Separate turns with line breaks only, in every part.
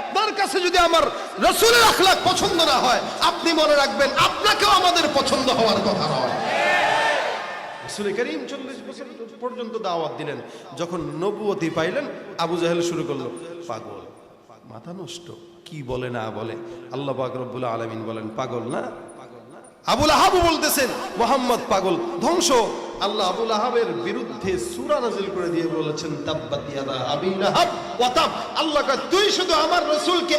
আপনার কাছে যদি আমার রসুলের আখলাক পছন্দ না হয়, আপনি মনে রাখবেন আপনাকেও আমাদের পছন্দ হওয়ার কথা নয়। পর্যন্ত দাওয়াত দিলেন। যখন নবুয়তি পাইলেন, আবু জাহেল শুরু করল, পাগল, মাথা নষ্ট, কি বলে না বলে? আল্লাহ রব্বুল আলমিন বলেন, পাগল না? আবুল আহাবু বলতেছেন, মোহাম্মদ পাগল, ধ্বংস। আল্লাহ আবুল আহাবের বিরুদ্ধে সূরা নাজিল করে দিয়ে বলেছেন আবি লাহাব ওয়া তাব। আল্লাহ তুই শুধু আমার রসুলকে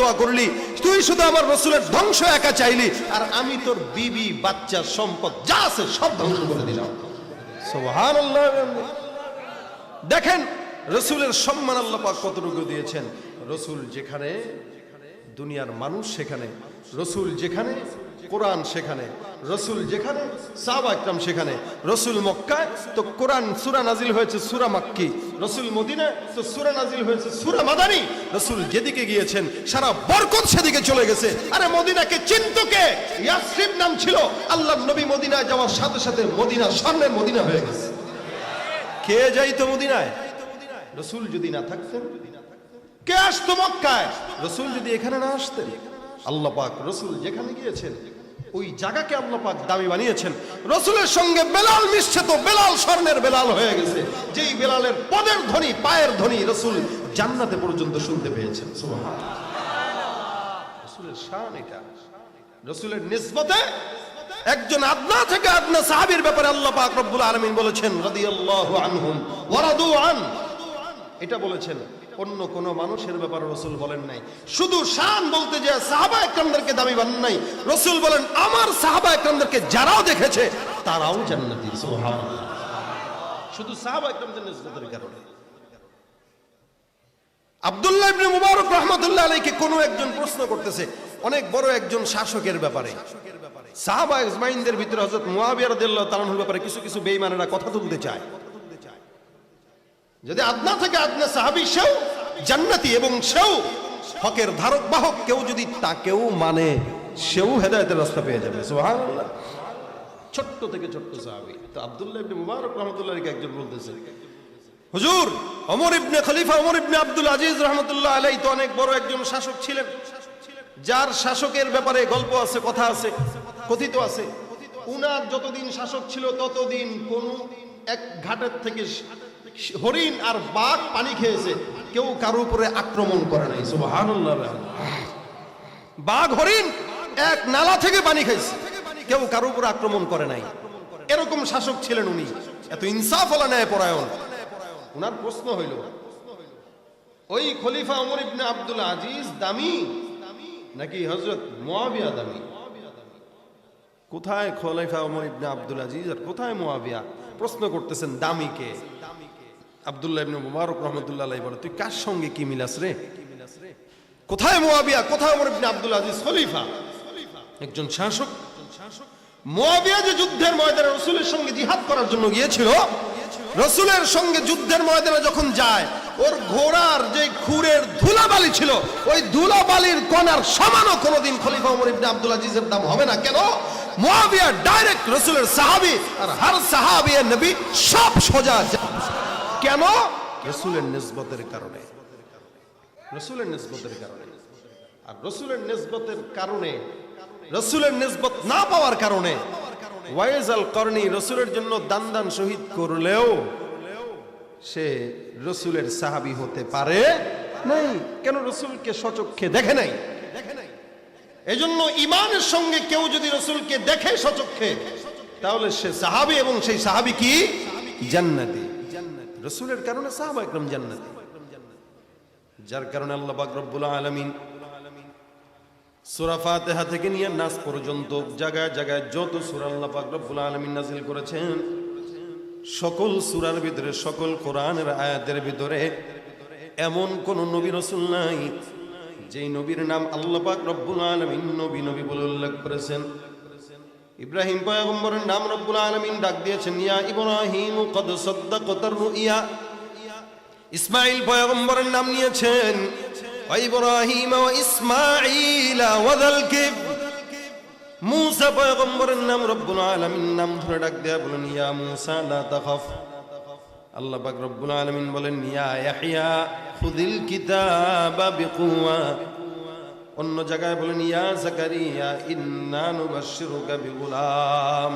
দোয়া করলি, তুই শুধু আমার রসুলের ধ্বংস একা চাইলি, আর আমি তোর বিবি, বাচ্চা, সম্পদ যা আছে সব ধ্বংস করে দিলাম। সুবহানাল্লাহ। দেখেন, রসুলের সম্মান আল্লাহ পাক কতটুকু দিয়েছেন? রসুল যেখানে, দুনিয়ার মানুষ সেখানে, রসুল যেখানে কোরআন সেখানে, রসুল যেখানে, সাহাবা একরাম সেখানে। রসুল মক্কায়, তো কোরআন সুরা নাজিল হয়েছে সুরা মাক্কি। রসুল মদিনায়, তো সুরা নাজিল হয়েছে সুরা মাদানি। রসুল যেদিকে গিয়েছেন, সারা বরকত সেদিকে চলে গেছে। আরে মদিনাকে চিন্ত কে? ইয়াসরিব নাম ছিল। আল্লাহ নবী মদিনায় যাওয়ার সাথে সাথে মদিনা স্বর্ণের মদিনা হয়ে গেছে। কে যাইতো মদিনায়? রসুল যদি না থাকতেন, কে আসতো মক্কায়? রসুল যদি এখানে না আসতেন, আল্লাহ পাক রসুল যেখানে গিয়েছেন ওই জায়গাকে আল্লাহ পাক দামি বানিয়েছেন। রসুলের সঙ্গে বেলাল মিশছে তো বেলাল স্বর্ণের বেলাল হয়ে গেছে। যেই বেলালের পদের ধ্বনি, পায়ের ধ্বনি রসুল জান্নাতে পর্যন্ত শুনতে পেয়েছেন। রসুলের শান এটা। রসুলের নিসবতে একজন আদনা থেকে আদনা সাহাবীর ব্যাপারে আল্লাহ পাক রব্বুল আলামিন বলেছেন, রাদিয়াল্লাহু আনহুম, ওয়া রাদু আন। এটা বলেছেন অন্য কোন মানুষের ব্যাপারে রসুল বলেন নাই। শুধু শান বলতে যে সাহাবা একরামদেরকে দাবি বান নাই রসুল বলেন, আমার সাহাবা একরামদেরকে যারাও দেখেছে, তারাও জান্নাতি। সুবহানাল্লাহ। শুধু সাহাবা একরামদের নিসবতের কারণে। আব্দুল্লাহ ইবনে মুবারক রহমাতুল্লাহ আলাইকে কোনো একজন প্রশ্ন করতেছে, অনেক বড় একজন শাসকের ব্যাপারে। সাহাবা ইসমাইনদের ভিতরে হযরত মুয়াবিয়া রাদিয়াল্লাহু তাআলার ব্যাপারে কিছু কিছু বেঈমানেরা কথা তুলতে চায়। যদি আদনা থেকে আদনা সাহাবী সেও জান্নাতি এবং সেও হকের ধারক বাহক কেউ যদি তাকেও মানে সেও হেদায়েতের রাস্তা পেয়ে যাবে। ছোট্ট থেকে ছোট্ট সাহাবী। তো আব্দুল্লাহ ইবনে মুবারক রহমাতুল্লাহ একজন বলতেছে, হুজুর, ওমর ইবনে খলিফা, ওমর ইবনে আব্দুল আজিজ রহমতুল্লাহ আলাই তো অনেক বড় একজন শাসক ছিলেন। যার শাসকের ব্যাপারে গল্প আছে, কথা আছে, কথিত আছে। উনার যতদিন শাসক ছিল, ততদিন কোন এক ঘাটের থেকে হরিণ আর বাঘ পানি খেয়েছে। কেউ কারও উপরে আক্রমণ করে নাই বাঘ, হরিণ এক নালা থেকে পানি খেয়েছে কেউ কারও উপরে আক্রমণ করে নাই। এরকম শাসক ছিলেন উনি। এত ইনসাফ হলা ন্যায় পরায়ণ। উনার প্রশ্ন হইল, ওই খলিফা ওমর ইবনে আব্দুল আজিজ দামি নাকি হজরত মুয়াবিয়া দামি? কোথায় খলিফা ওমর ইবনে আব্দুল আজিজ আর কোথায় মুয়াবিয়া প্রশ্ন করতেছেন, দামি কে? আব্দুল্লাহ ইবনে মুবারক রহমতুল্লাহ আলাইহি বলে তুই কার সঙ্গে কি মিলাস রে? কোথায় মুয়াবিয়া কোথায় ওমর ইবনে আব্দুল আজিজ খলিফা? একজন শাসক। মুয়াবিয়া যে যুদ্ধের ময়দানে রসুলের সঙ্গে জিহাদ করার জন্য গিয়েছিল, রসুলের সঙ্গে যুদ্ধের ময়দানে যখন যায়, ওর ঘোড়ার যে খুরের ধুলাবালি ছিল, ওই ধুলাবালির কণার সমানও কোনোদিন খলিফা ওমর ইবনে আব্দুল আজিজের দাম হবে না। কেন? মুয়াবিয়া ডাইরেক্ট রসুলের সাহাবী আর হার সাহাবী নবী সব সোজা কেন? রসুলের নিসবতের কারণে। রসুলের নিসবতের কারণে। আর রসুলের নিসবতের কারণে, রসুলের নিসবত না পাওয়ার কারণে ওয়াইজ আল করনি রসুলের জন্য দান দান শহীদ করলেও সে রসুলের সাহাবি হতে পারে নাই। কেন রসুলকে সচক্ষে দেখে নাই? এই জন্য ইমানের সঙ্গে কেউ যদি রসুলকে দেখে সচক্ষে, তাহলে সে সাহাবি এবং সেই সাহাবি কি? জান্নাতি। রসুলের কারণে সাহাবা একরম জান্নাতি। যার কারণে আল্লাহ পাক আলমিন সূরা থেকে নিয়ে নাস পর্যন্ত জায়গায় জায়গায় যত সূরা আল্লাহ পাক রব্বুল আলামিন নাযিল করেছেন, সকল সূরার ভিতরে, সকল কোরআনের আয়াতের ভিতরে এমন কোন নবী রাসূল নাই যেই নবীর নাম আল্লাহ পাক আলামিন নবী নবী বলে উল্লেখ করেছেন। ইব্রাহিম পয়গম্বরের নাম রব্বুল আলামিন ডাক দিয়েছেন, ইয়া ইব্রাহিম কদ সাদ্দাকতার রুইয়া। ইসমাইল পয়গম্বরের নাম নিয়েছেন ইব্রাহিম ও ইসমাইল ওয়াদাল কিব মুসা পয়গম্বরের নাম রব্বুল আলামিন নাম ধরে ডাক দেয়া বলেন, ইয়া মুসা, লা তাখাফ। আল্লাহ পাক রব্বুল আলামিন বলেন, ইয়া ইয়াহইয়া খুদিল কিতাবা বিকুয়া অন্য জায়গায় বলেন, ইয়া জাকারিয়া, ইন্না নুবাশশিরুকা বিগুলাম।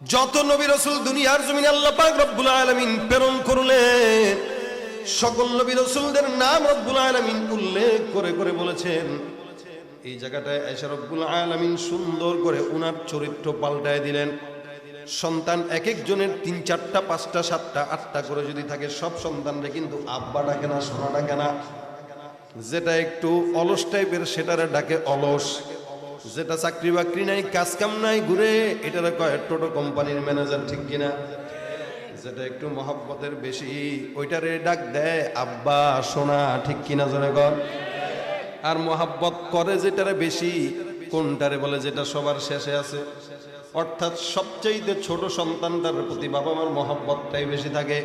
যত নবী রাসূল দুনিয়ার জমিনে আল্লাহ পাক রব্বুল আলামিন প্রেরণ করলেন সকল নবী রাসূলদের নাম রব্বুল আলামিন উল্লেখ করে করে বলেছেন, এই জায়গাটায় এসে রব্বুল আলামিন সুন্দর করে উনার চরিত্র পাল্টায় দিলেন। সন্তান এক একজনের তিন চারটা, পাঁচটা, সাতটা, আটটা করে যদি থাকে, সব সন্তানরা কিন্তু আব্বা ডাকে না, সোনা ডাকে না। যেটা একটু অলস টাইপের, সেটারে ডাকে অলস। যেটা চাকরি বাকরি নাই, কাজ কাম নাই, ঘুরে এটারে কয় টোটো কোম্পানির ম্যানেজার, ঠিক কিনা? যেটা একটু মহাব্বতের বেশি, ওইটারে ডাক দেয়, আব্বা সোনা ঠিক কিনা? জনে আর মহাব্বত করে যেটারে বেশি, কোনটারে বলে যেটা সবার শেষে আছে। অর্থাৎ সবচাইতে ছোট সন্তানটার প্রতি বাবা মার মহাব্বতটাই বেশি থাকে।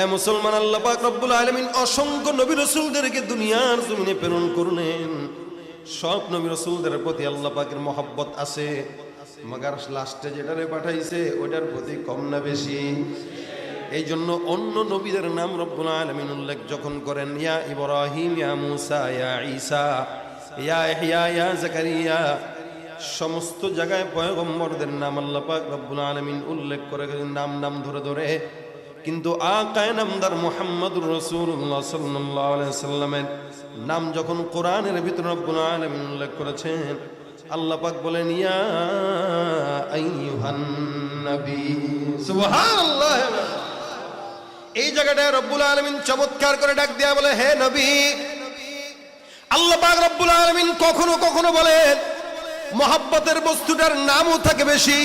এ মুসলমান আল্লাহ পাক রব্বুল আলামিন অসংখ্য নবী রাসূলদেরকে দুনিয়ার জমিনে প্রেরণ করলেন। সব নবী রাসূলদের প্রতি আল্লাহ পাকের মহব্বত আছে। মাগার লাস্টে যেটারে পাঠাইছে ওইটার প্রতি কম না বেশি। এই জন্য অন্য নবীদের নাম রব্বুল আলামিন উল্লেখ যখন করেন, ইয়া ইব্রাহিম, ইয়া মুসা, ইয়া ঈসা, ইয়া ইহয়া ইয়া জাকারিয়া, সমস্ত জায়গায় পয়গম্বরদের নাম আল্লাহ পাক রব্বুল আলামিন উল্লেখ করে নাম নাম ধরে ধরে কিন্তু আকায় নামদার মুহাম্মদুর আলাইহি সাল্লামের নাম যখন কোরআনের ভিতর রব্বুল আলামিন উল্লেখ করেছেন, আল্লাহ পাক বলেন, ইয়া আইয়ুহান এই জায়গাটায় রব্বুল আলামিন চমৎকার করে ডাক দেয়া বলে, হে নবী। আল্লাহ পাক রব্বুল আলামিন কখনো কখনো বলেন, মহাব্বতের বস্তুটার নামও থাকে বেশি।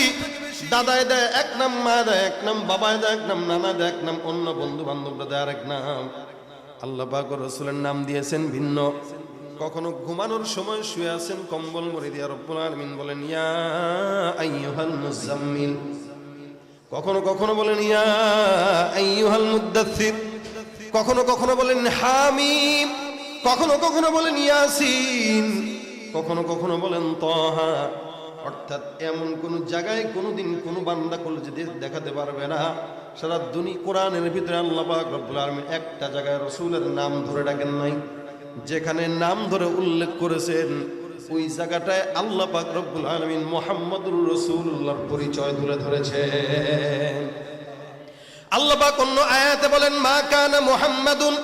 দাদায় দেয় এক নাম মা দেয় এক নাম বাবায় দেয় এক নাম, নানা দেয় এক নাম, অন্য বন্ধু বান্ধবরা দেয় আরেক নাম। আল্লাহ পাক রসুলের নাম দিয়েছেন ভিন্ন। কখনো ঘুমানোর সময় শুয়ে আছেন কম্বল মরে দিয়া রব্বুল আলামিন বলেন, ইয়া আইয়ুহাল মুজাম্মিল কখনো কখনো বলেন, ইয়া আইয়ুহাল মুদ্দাথির কখনো কখনো বলেন, হামিম। কখনো কখনো বলেন, ইয়াসিন। কখনো কখনো বলেন, তহা। অর্থাৎ এমন কোন জায়গায় কোনোদিন কোনো বান্দা করলে যদি দেখাতে পারবে না। সারা দুনি কোরআনের ভিতরে আল্লাহ রব্বুল আলামিন একটা জায়গায় রসুলের নাম ধরে ডাকেন নাই। যেখানে নাম ধরে উল্লেখ করেছেন, ওই জায়গাটায় আল্লাহ পাক রব্বুল আলামিন মুহাম্মদুর রাসূলুল্লাহর পরিচয় তুলে ধরেছেন। আল্লাহ পাক অন্য আয়াতে বলেন, মা কানা মুহাম্মাদুন।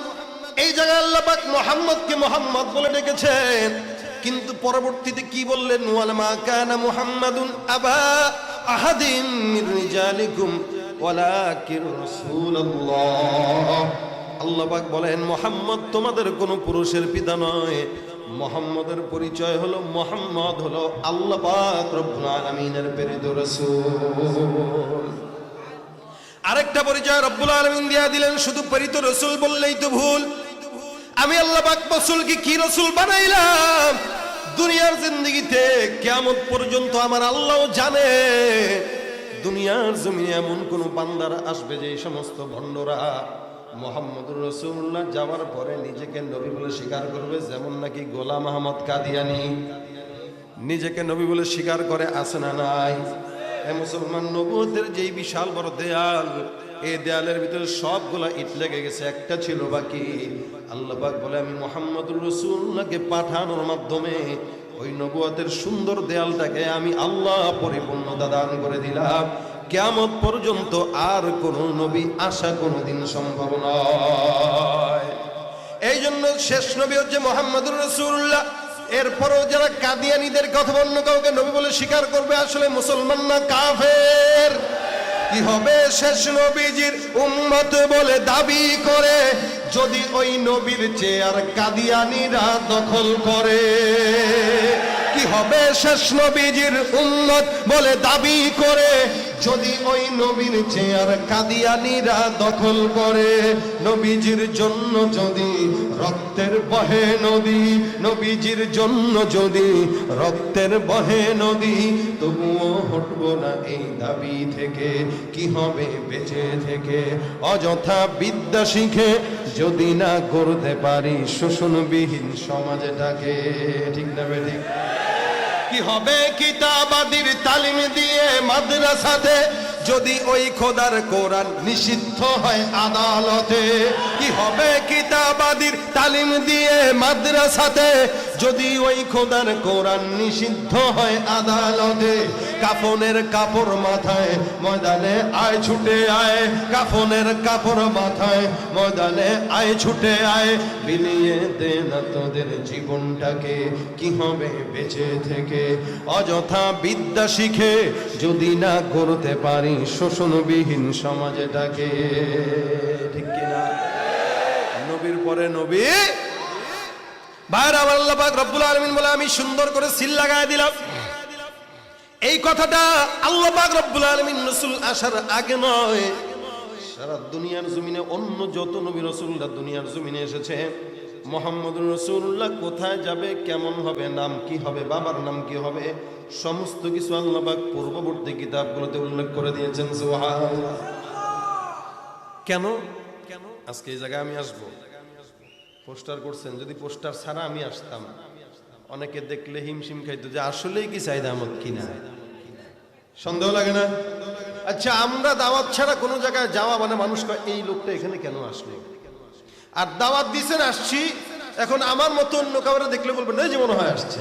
এই জায়গায় আল্লাহ পাক মুহাম্মদকে মুহাম্মদ বলে ডেকেছেন। কিন্তু পরবর্তীতে কি বললেন? ওয়াল মা কানা মুহাম্মাদুন আবা আহাদিম মির রিজালিকুম, ওয়ালাকিন রাসূলুল্লাহ। আল্লাহ পাক বলেন, মোহাম্মদ তোমাদের কোনো পুরুষের পিতা নয়। মোহাম্মদের পরিচয় হলো মোহাম্মদ হলো আল্লাহ পাক রব্বুল আলামিনের প্রেরিত রাসূল। আরেকটা পরিচয় রব্বুল আলামিন দিয়া দিলেন, শুধু প্রেরিত রাসূল বললেই তো ভুল। আমি আল্লাহ পাক রাসূলকে কি রসুল বানাইলাম? দুনিয়ার জিন্দগিতে কিয়ামত পর্যন্ত আমার আল্লাহ জানে। দুনিয়ার জমিনে এমন কোন বান্দার আসবে যে সমস্ত ভণ্ডরা মোহাম্মদুর রসুল্লাহ যাওয়ার পরে নিজেকে নবী বলে স্বীকার করবে, যেমন নাকি গোলাম আহমদ কাদিয়ানি। নিজেকে নবী বলে স্বীকার করে আসে না নাই? এ মুসলমান নবুয়তের যেই বিশাল বড় দেয়াল এই দেয়ালের ভিতরে সবগুলা ইট লেগে গেছে, একটা ছিল বাকি। আল্লাহ পাক বলে, আমি মোহাম্মদুর রসুল্লাহকে পাঠানোর মাধ্যমে ওই নবুয়তের সুন্দর দেয়ালটাকে আমি আল্লাহ পরিপূর্ণতা দান করে দিলাম। কেমন পর্যন্ত আর কোন নবী আসা কোনোদিন সম্ভব নয়। এই জন্য শেষ নবী হচ্ছে মোহাম্মদুর রসুল্লাহ এরপরও যারা কাদিয়ানিদের কথা অন্য কাউকে নবী বলে স্বীকার করবে, আসলে মুসলমান না, কাফের। কি হবে শেষ নবীজির উম্মত বলে দাবি করে? যদি ওই নবীর চেয়ার কাদিয়ানিরা দখল করে, কি হবে শেষ নবীজির উম্মত বলে দাবি করে? যদি ওই নবীর চেয়ার কাদিয়ানিরা দখল করে, নবীজির জন্য যদি রক্তের বহে নদী, নবীজির জন্য যদি রক্তের বহে নদী, তবুও হটবো না এই দাবি থেকে। কি হবে বেঁচে থেকে? অযথা বিদ্যা শিখে যদি না করতে পারি, শোষণবিহীন সমাজটাকে। ঠিক না বে ঠিক কি হবে কিতাবাদির তালিম দিয়ে মাদ্রাসাতে? যদি ওই খোদার কোরআন নিষিদ্ধ হয় আদালতে, কি হবে কিতাবাদির তালিম দিয়ে মাদ্রাসাতে? যদি ওই খোদার কোরআন নিষিদ্ধ হয় আদালতে, কাফনের কাপড় মাথায় ময়দানে আয় ছুটে আয়, কাফনের কাপড় মাথায় ময়দানে আয় ছুটে আয়, বিলিয়ে দে না তোদের জীবনটাকে, কি হবে বেঁচে থেকে? অযথা বিদ্যা শিখে যদি না করতে পারি শোষণবিহীন সমাজটাকে, ঠিক কিনা? নবীর পরে নবী ভাইরা, আমার আল্লাহ পাক রব্বুল আলামিন বলে আমি সুন্দর করে সিল লাগায় দিলাম। এই কথাটা আল্লাহ পাক রব্বুল আলামিন রাসূল আসার আগে নয়। সারা দুনিয়ার জমিনে অন্য যত নবী রাসূলরা দুনিয়ার জমিনে এসেছে মোহাম্মদ রসুল্লাহ কোথায় যাবে, কেমন হবে, নাম কি হবে, বাবার নাম কি হবে, সমস্ত কিছু আল্লাহ পাক পূর্ববর্তী কিতাবগুলোতে উল্লেখ করে দিয়েছেন কেন কেন? আজকে এই জায়গায় আমি আসব। পোস্টার করছেন, যদি পোস্টার ছাড়া আমি আসতাম, অনেকে দেখলে হিমশিম খাইতো যে আসলেই কি চাহিদা আমার কিনা। সন্দেহ লাগে না? আচ্ছা আমরা দাওয়াত ছাড়া কোনো জায়গায় যাওয়া মানে মানুষ এই লোকটা এখানে কেন আসলো? আর দাওয়াত দিছেন, আসছি। এখন আমার মতো অন্য কাউরে দেখলে বলবেন এই যে মনে হয় আসছে।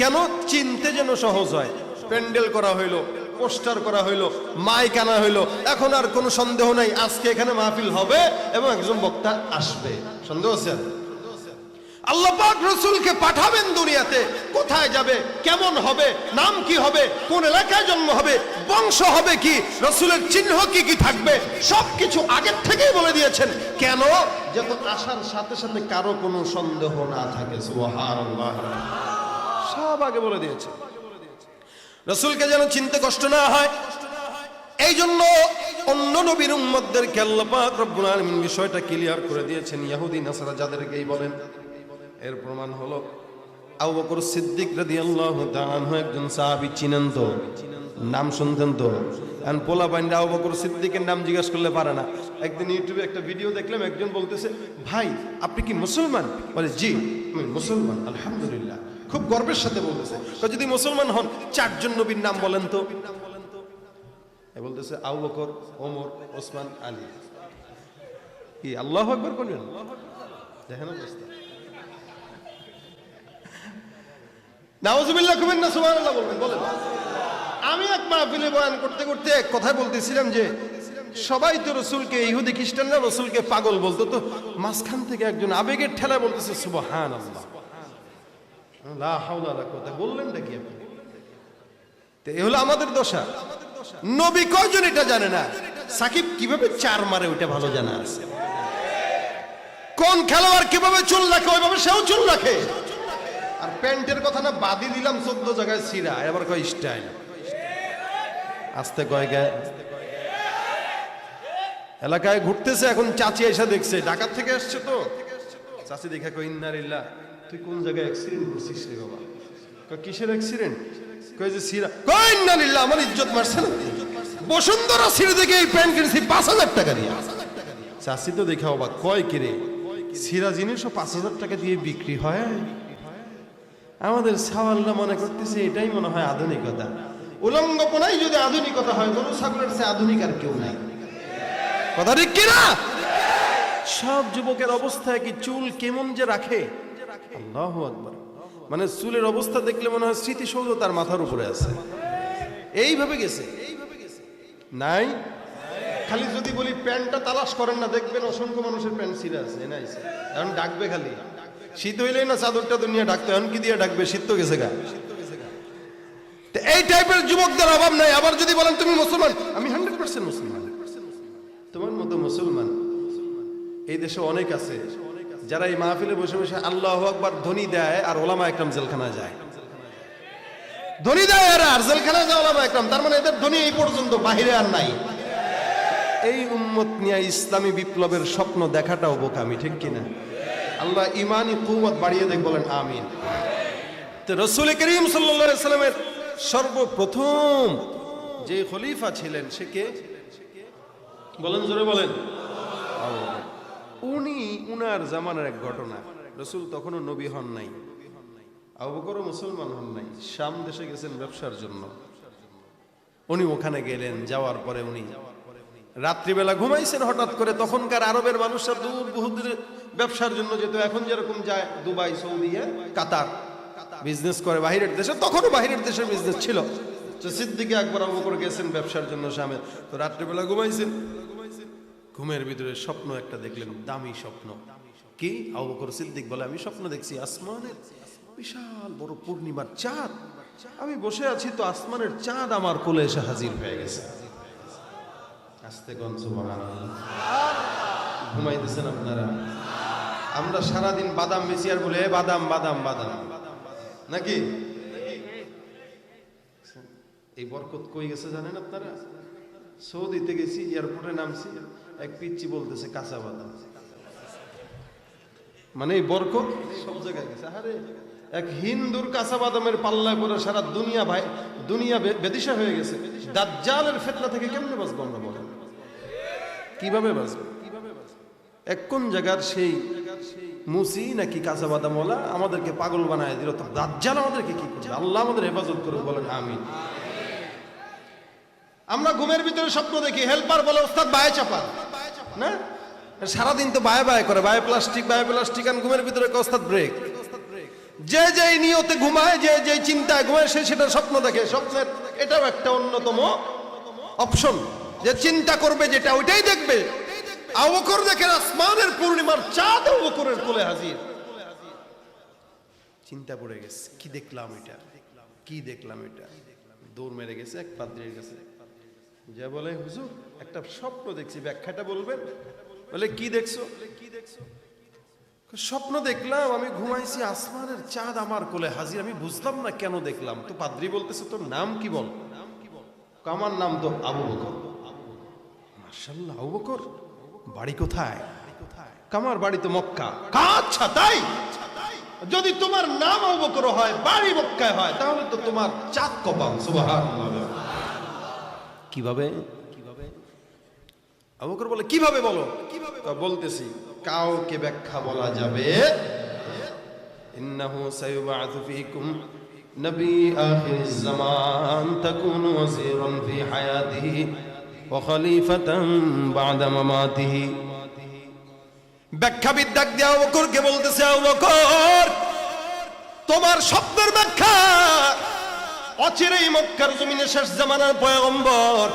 কেন? চিনতে যেন সহজ হয়। প্যান্ডেল করা হইল। পোস্টার করা হইল, মাইক আনা হইল। এখন আর কোনো সন্দেহ নাই, আজকে এখানে মাহফিল হবে এবং একজন বক্তা আসবে। সন্দেহ আছে? আল্লাহ রসুলকে পাঠাবেন দুনিয়াতে, কোথায় যাবে, কেমন হবে, নাম কি হবে, কোন এলাকায় জন্ম হবে, বংশ হবে কি, রসুলের চিহ্ন কি কি থাকবে, সবকিছু আগের থেকেই বলে দিয়েছেন। কেন? যাতে আসার সাথে সাথে কারও কোনো সন্দেহ না থাকে সব আগে বলে দিয়েছে। রসুলকে যেন চিনতে কষ্ট না হয়। এই জন্য অন্য নবীর আল্লাহ রব্বুল আলামিন বিষয়টা ক্লিয়ার করে দিয়েছেন। ইহুদি নাসারা যাদেরকেই বলেন, এর প্রমাণ হলো আবু বকর সিদ্দিক রাদিয়াল্লাহু তাআলা একজন সাহাবী চিনেন তো, নাম শুনতেন তো। এখন পোলা বাইন্দা আবু সিদ্দিকের নাম জিজ্ঞাসা করলে পারে না। একদিন ইউটিউবে একটা ভিডিও দেখলাম, একজন বলতেছে, ভাই, আপনি কি মুসলমান? বলে, জি মুসলমান, আলহামদুলিল্লাহ। খুব গর্বের সাথে বলতেছে। তো যদি মুসলমান হন, চারজন নবীর নাম বলেন তো? বলতেছে আবু বকর, ওমর, ওসমান, আলী। কি, আল্লাহ আকবার করবেন? দেখেন বলবেন, বলেন। করতে করতে এক কথা বলতেছিলাম যে, সবাই তো রসুলকে, ইহুদি খ্রিস্টানরা রসুলকে পাগল বলতো তো, মাঝখান থেকে একজন আবেগের ঠেলা বলতেছে সুবহান লা হাওলা ওয়ালা কুওয়াতা বললেনটা কি আপনি? তো এ হলো আমাদের নবী কয়জন এটা জানে না? সাকিব চার মারে ওইটা ভালো জানা আছে? কোন খেলোয়াড় কীভাবে চুল রাখে, ওইভাবে সেও চুল রাখে। আর প্যান্টের কথা না বাদি দিলাম চোদ্দ জায়গায় সিরা, এবার কয় স্টাইল। আস্তে কয় গায়ে। এলাকায় ঘুরতেছে, এখন চাচি এসে দেখছে। ঢাকার থেকে আসছে তো। চাচি দেখে কই তুই কোন জায়গায় অ্যাক্সিডেন্ট করছিস রে বাবা? কিসের অ্যাক্সিডেন্ট কয় যে সিরা কই ইন্নারিল্লাহ আমার ইজ্জত মারছে না। বসুন্ধরা সিঁড়ি দেখে এই প্যান্ট কিনেছি, পাঁচ হাজার টাকা দিয়ে। চাষি তো দেখে অবাক, কয় কিরে সিরা জিনিসও পাঁচ হাজার টাকা দিয়ে বিক্রি হয়? আমাদের সাওয়াল্লা মনে করতেছে, এটাই মনে হয় আধুনিকতা। উলঙ্গপনাই যদি আধুনিকতা হয়, গরু, ছাগলের সে আধুনিক আর কেউ নাই। কথা ঠিক কিনা? সব যুবকের অবস্থায় কি চুল কেমন যে রাখে? মানে চুলের অবস্থা দেখলে মনে হয় স্মৃতিসৌধ তার মাথার উপরে আছে। এইভাবে গেছে। নাই? খালি যদি বলি প্যান্টটা তালাশ করেন না, দেখবেন অসংখ্য মানুষের প্যান্ট ছিঁড়ে আছে। নাই এখন ডাকবে খালি। শীত হইলেই না চাদরটা দুনিয়া ডাকতে এখন কি দিয়ে ডাকবে? শীত তো গেছে গা। এই টাইপের যুবকদের অভাব নাই। আবার যদি বলেন, তুমি মুসলমান? আমি হান্ড্রেড পার্সেন্ট মুসলমান। তোমার মতো মুসলমান এই দেশে অনেক আছে। যারা এই মাহফিলে বসে বসে আল্লাহ আকবার ধ্বনি দেয় আর ওলামা একরাম জেলখানা যায়। ধ্বনি দেয় আর আর জেলখানা যায় ওলামা একরাম। তার মানে এদের ধ্বনি এই পর্যন্ত বাহিরে আর নাই। এই উম্মত নিয়ে ইসলামী বিপ্লবের স্বপ্ন দেখাটাও বোকামি ঠিক কিনা আল্লাহ ইমানি কুমত বাড়িয়ে দেখ বলেন আমিন। তো রসুল করিম সাল্লামের সর্বপ্রথম যে খলিফা ছিলেন সে কে? বলেন জোরে বলেন। উনি উনার জামানার এক ঘটনা। রসুল তখনও নবী হন নাই। আবু বকরও মুসলমান হন নাই। শাম দেশে গেছেন ব্যবসার জন্য। উনি ওখানে গেলেন যাওয়ার পরে উনি রাত্রিবেলা ঘুমাইছেন হঠাৎ করে। তখনকার আরবের মানুষরা দূর বহুদূর ব্যবসার জন্য যেত। এখন যেরকম যায় দুবাই সৌদি হ্যাঁ, কাতার। বিজনেস করে বাহিরের দেশে। তখনও বাহিরের দেশের বিজনেস ছিল। সিদ্দিকে একবার আবু করে গেছেন ব্যবসার জন্য সামনে তো রাত্রিবেলা ঘুমাইছেন। ঘুমের ভিতরে স্বপ্ন একটা দেখলেন, দামি স্বপ্ন। কি? আবু বকর সিদ্দিক বলে, আমি স্বপ্ন দেখছি আসমানের বিশাল বড় পূর্ণিমার চাঁদ। আমি বসে আছি তো আসমানের চাঁদ আমার কোলে এসে হাজির হয়ে গেছে। আস্তে গঞ্জ ঘুমাইতেছেন আপনারা? আমরা সারাদিন বাদাম আর বলে, "এ বাদাম বাদাম বাদাম। নাকি? এই বরকত কই গেছে জানেন আপনারা? সৌদিতে গেছি, এয়ারপোর্টে নামছি। এক পিচ্ছি বলতেছে কাঁচা বাদাম। মানে এই বরকত, সব জায়গায় গেছে। আরে এক হিন্দুর কাঁচা বাদামের পাল্লায় পরে সারা দুনিয়া ভাই, দুনিয়া বেদিশা হয়ে গেছে। দাজ্জালের ফেতনা থেকে কেমনে বাঁচবো আমরা বলেন? কীভাবে বাঁচবো? এক কোন জায়গার সেই মুসি নাকি কাঁচা বাদামওয়ালা আমাদেরকে পাগল বানায় দিল? তো দাজ্জাল আমাদেরকে কি করবে? আল্লাহ আমাদের হেফাজত করুক, বলেন আমিন। আমরা ঘুমের ভিতরে স্বপ্ন দেখি, হেল্পার বলে, ওস্তাদ, বায়ে চাপা। না? সারাদিন তো বায়ে বায়ে করে, বায়ে প্লাস্টিক বায়ে প্লাস্টিক আর ঘুমের ভিতরে কয় ওস্তাদ ব্রেক যে যে নিয়তে ঘুমায়, যে যে চিন্তায় ঘুমায়, সে সেটা স্বপ্ন দেখে। স্বপ্নের এটাও একটা অন্যতম অপশন যে চিন্তা করবে, যেটা ওইটাই দেখবে। আবকর দেখেন আসমানের পূর্ণিমার চাঁদ আবকরের কোলে হাজির। চিন্তা পড়ে গেছে, কি দেখলাম এটা? কি দেখলাম এটা? দৌড় মেরে গেছে, এক পাদ্রির কাছে। যা বলে, হুজুর, একটা স্বপ্ন দেখছি, ব্যাখ্যাটা বলবেন? বলে, কি দেখছ? কি দেখছ স্বপ্ন দেখলাম, আমি ঘুমাইছি, আসমানের চাঁদ আমার কোলে। হাজির, আমি বুঝলাম না কেন দেখলাম। তো পাদ্রি বলতেছে, তোর নাম কি বল? আমার নাম তো আবু বকর। মার্শাল্লাহ আবু বকর? বাড়ি কোথায়? কামার বাড়ি তো মক্কা। আচ্ছা তাই? যদি তোমার নাম আবু বকর হয়, বাড়ি মক্কায় হয়, তাহলে তো তোমার চাঁদ কপাল, সুবহানাল্লাহ। কীভাবে? বলে, কীভাবে বলো? বলতেছি, কাউকে ব্যাখ্যা বলা যাবে? ইন্নাহু সায়ুবা'আথু ফীকুম নবী আখির জামান তাকুনু ওয়াজিরান ফি হায়াতিহি ওয়া খলিফাতান বা'দা মামাতিহি। বলতেছে আবু বকর তোমার স্বপ্নের ব্যাখ্যা অচিরেই মক্কার জমিনে শেষ জামানার পয়গম্বর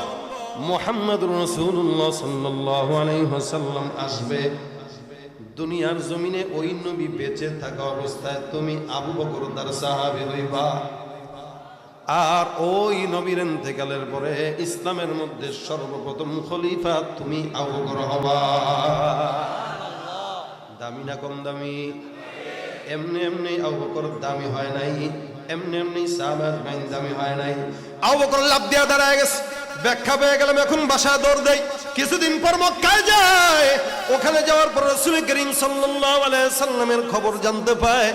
মোহাম্মদ রসুল্লাহ সাল্লাল্লাহু আলাইহি ওয়াসাল্লাম আসবে। দুনিয়ার জমিনে ওই নবী বেঁচে থাকা অবস্থায় তুমি আবু বকর তার সাহাবী হইবা। আর ওই নবীর ইন্তেকালের পরে ইসলামের মধ্যে সর্বপ্রথম খলিফা তুমি আবু বকর হবা। দামি না কম দামি? এমনি এমনি আবু বকর দামি হয় নাই। এমনি এমনি সাহাবার দামি হয় নাই। আবু বকর লাভ দিয়া দাঁড়ায় গেছে। ব্যাখ্যা পেয়ে গেলাম, এখন বাসা দৌড় দেয় কিছুদিন পর মক্কায় যায়। ওখানে যাওয়ার পর রসুল করিম সাল্লাল্লাহু আলাইহি সাল্লামের খবর জানতে পায়।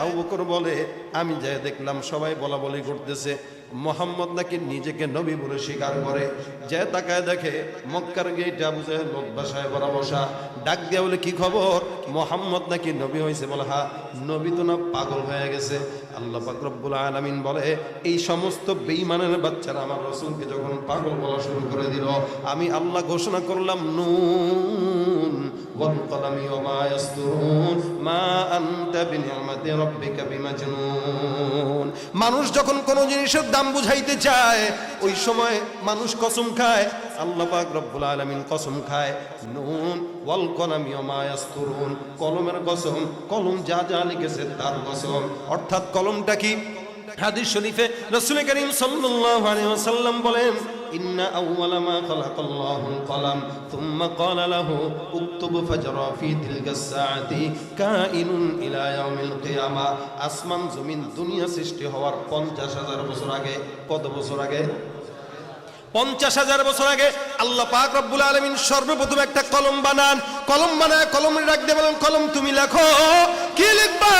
আবু বকর বলে, আমি যাই দেখলাম সবাই বলা বলি করতেছে। মোহাম্মদ নাকি নিজেকে নবী বলে স্বীকার করে? যে তাকায় দেখে মক্কার গেট জাহেল লোক বাসায় বড় বসা। ডাক দিয়া বলে, কি খবর? মোহাম্মদ নাকি নবী হয়েছে বলে, হা, নবী তো না পাগল হয়ে গেছে। আল্লাহ পাক রব্বুল আলামিন বলে, এই সমস্ত বেইমানের বাচ্চারা আমার রসুলকে যখন পাগল বলা শুরু করে দিল, আমি আল্লাহ ঘোষণা করলাম, নুন ওয়া মা ইয়াসতুরুন মা আনতা বিনিআমাতি রাব্বিকা বিমাজনুন মানুষ যখন কোন জিনিসের দাম বুঝাইতে চায়, ওই সময় মানুষ কসম খায়, আল্লাহ পাক রব্বুল আলামিন কসম খায়, নুন ওয়াল কলামি ওয়া ইয়াসতুরুন। কলমের কসম, কলম যা যা লিখেছে তার কসম। অর্থাৎ কলমটা কি? হাদিস শরীফে রাসূল করিম সাল্লাল্লাহু আলাইহি ওয়াসাল্লাম বলেন ইন্না আউওয়ালা মা খালাকাল্লাহুল কলাম থুম্মা ক্বালা লাহু, উকতুব ফাজরা ফি তিলকা সাআতি কাইনুন ইলা ইয়াউমিল কিয়ামা। আসমান, জমিন, দুনিয়া সৃষ্টি হওয়ার 50000 বছর আগে, কত বছর আগে? পঞ্চাশ হাজার বছর আগে আল্লাহ পাক রব্বুল আলমিন সর্বপ্রথম একটা কলম বানান। কলম বানায় কলম রাখতে বলেন, কলম তুমি লেখো। কি লিখবা?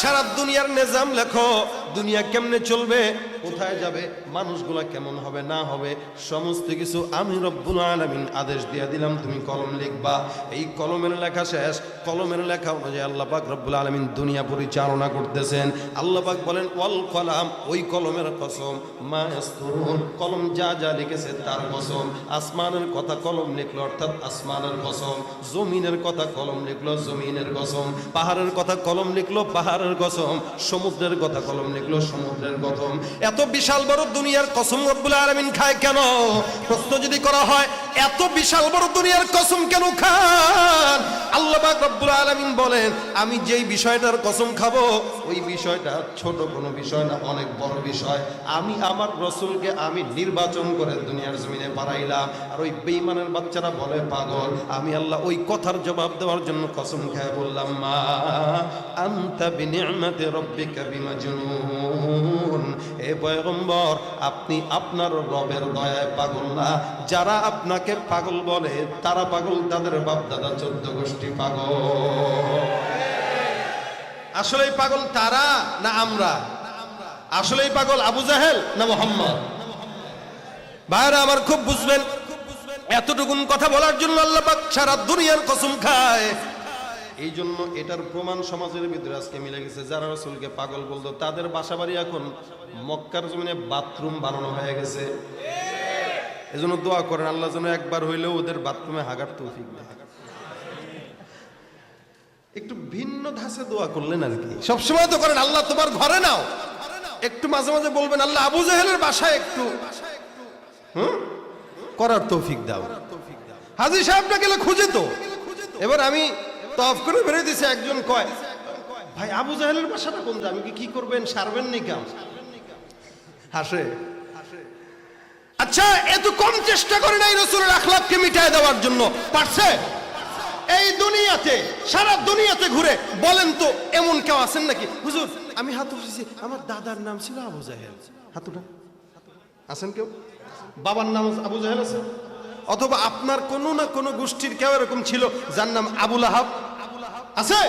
সারা দুনিয়ার নিজাম লেখো। দুনিয়া কেমনে চলবে? কোথায় যাবে? মানুষগুলা কেমন হবে, না হবে? সমস্ত কিছু আমি রব্বুল আলামিন আদেশ দিয়ে দিলাম, তুমি কলম লিখবা। এই কলমের লেখা শেষ। কলমের লেখা অনুযায়ী আল্লাহ পাক রব্বুল আলামিন দুনিয়া পরিচালনা করতেছেন। আল্লাহ পাক বলেন, ওয়াল কলাম ওই কলমের কসম। মা কলম যা যা লিখেছে তার কসম। আসমানের কথা কলম লিখলো অর্থাৎ আসমানের কসম। জমিনের কথা কলম লিখলো জমিনের কসম। পাহাড়ের কথা কলম লিখলো, পাহাড়ের কসম সমুদ্রের কথা কলম লিখলো, সমুদ্রের কসম এত বিশাল বড় দুনিয়ার কসম রব্বুল আলমিন খায় কেন? প্রশ্ন যদি করা হয়, এত বিশাল বড় দুনিয়ার কসম কেন খান? আল্লাহ রব্বুল আলামিন বলেন, আমি যেই বিষয়টার কসম খাব ওই বিষয়টা ছোট কোনো বিষয় না, অনেক বড় বিষয়। আমি আমার রসুলকে আমি নির্বাচন করে দুনিয়ার জমিনে পাঠাইলাম আর ওই বেইমানের বাচ্চারা বলে, পাগল, আমি আল্লাহ ওই কথার জবাব দেওয়ার জন্য কসম খেয়ে বললাম, মা, আন্তা বিনিয়ামতে রব্বিকা বিমাজনুন। এ পয়গম্বর, আপনি আপনার রবের দয়ায় পাগল না। যারা আপনাকে পাগল বলে, তারা পাগল, তাদের বাপ দাদা চোদ্দ গোষ্ঠী পাগল। আসলেই পাগল তারা না আমরা? আসলেই পাগল আবু জাহেল না মোহাম্মদ? ভাইরা আমার খুব বুঝবেন, এতটুকুন কথা বলার জন্য আল্লাহ সারা দুনিয়ার কসম খায়। এই জন্য এটার প্রমাণ সমাজের ভিতরে আজকে মিলে গেছে। যারা রসুলকে পাগল বলতো, তাদের বাসা বাড়ি এখন মক্কার জমিনে বাথরুম বানানো হয়ে গেছে। এজন্য দোয়া করেন, আল্লাহ যেন একবার হইলেও ওদের বাথরুমে হাগার তৌফিক দেয় একটু ভিন্ন ধাসে দোয়া করলেন আর কি। সবসময় তো করেন আল্লাহ তোমার ঘরে নাও। একটু মাঝে মাঝে বলবেন আল্লাহ আবু জাহেলের বাসায় একটু। হুম? করার তৌফিক দাও। হাজি সাহেবটা গেলে খুঁজে তো। এবার আমি তফ করে বেরিয়ে দিছে একজন কয় ভাই আবু জাহেলের বাসাটা কোনটা আমি কি কি করবেন? সারবেন নি কাম হাসে। আচ্ছা এত কম চেষ্টা করে নাই রসুলের আখলাককে মিটায় দেওয়ার জন্য। পারছে? এই দুনিয়াতে, সারা দুনিয়াতে ঘুরে বলেন তো, এমন কেউ আছেন নাকি? হুজুর, আমি হাত উঠেছি আমার দাদার নাম ছিল আবু জাহেল। হাতুটা আছেন কেউ? বাবার নাম আবু জাহেল আছে? অথবা আপনার কোনো না কোনো গোষ্ঠীর কেউ এরকম ছিল, যার নাম আবুল আহাব আছে?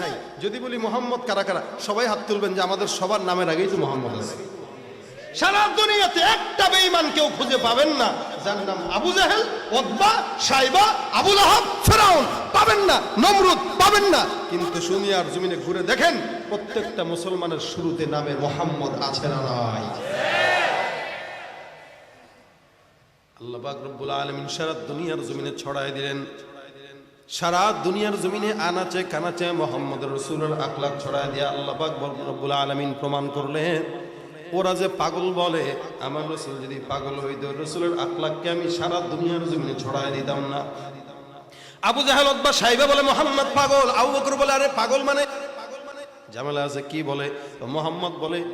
নাই। যদি বলি মোহাম্মদ, কারা কারা? সবাই হাত তুলবেন যে আমাদের সবার নামের আগেই তো মোহাম্মদ আছে। সারা দুনিয়াতে একটা বেঈমান কেউ খুঁজে পাবেন না। আবু জাহেল ওদবা সাইবা আবুল আহাব ফেরাউন। পাবেন না, নমরুদ পাবেন না। কিন্তু জমিনে ঘুরে দেখেন, প্রত্যেকটা মুসলমানের শুরুতে নামে মোহাম্মদ আছে না নাই। আল্লাহ রব্বুল আলামিন সারা দুনিয়ার জমিনে ছড়ায় দিলেন। সারা দুনিয়ার জমিনে আনাচে কানাচে মোহাম্মদ রসুলের আখলাক ছড়ায় দিয়ে আল্লাহ রব্বুল আলামিন প্রমাণ করলেন। ওরা যে পাগল বলে, আমার রসুল যদি পাগল হইতো, রসুলের আখলাককে আমি সারা দুনিয়ার জমিনে ছড়াই দিতাম না। আবু জাহাল বা সাহেবা বলে, মোহাম্মদ পাগল। আবু বকর বলে, আরে পাগল মানে ঝামেলা আছে, কি বলে? মোহাম্মদ বলে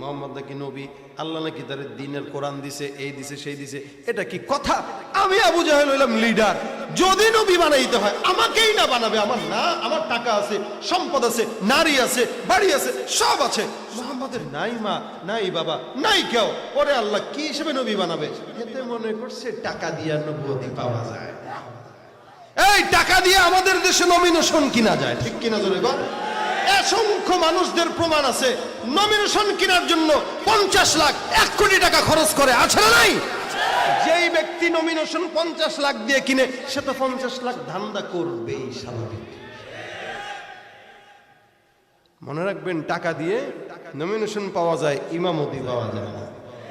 মোহাম্মদ নাকি নবী? আল্লাহ নাকি তার দিনের কোরআন দিছে, এই দিছে, সেই দিছে। এটা কি কথা? আমি আবু জাহেল হইলাম লিডার যদি নবী বানাইতে হয়, আমাকেই না বানাবে। আমার না, আমার টাকা আছে, সম্পদ আছে, নারী আছে, বাড়ি আছে, সব আছে। মোহাম্মদের নাই মা, নাই বাবা, নাই কেউ। ওরে আল্লাহ, কি হিসেবে নবী বানাবে? এতে মনে করছে টাকা দিয়ে নবুয়তি পাওয়া যায়। এই টাকা দিয়ে আমাদের দেশে নমিনেশন কিনা যায়, ঠিক কিনা জোরে অসংখ্য মানুষদের প্রমাণ আছে। নমিনেশন কেনার জন্য পঞ্চাশ লাখ, এক কোটি টাকা খরচ করে, আছে না নাই? যেই ব্যক্তি নমিনেশন পঞ্চাশ লাখ দিয়ে কিনে, সে তো পঞ্চাশ লাখ ধান্দা করবেই স্বাভাবিক। মনে রাখবেন, টাকা দিয়ে নমিনেশন পাওয়া যায়, ইমামতি পাওয়া যায় না।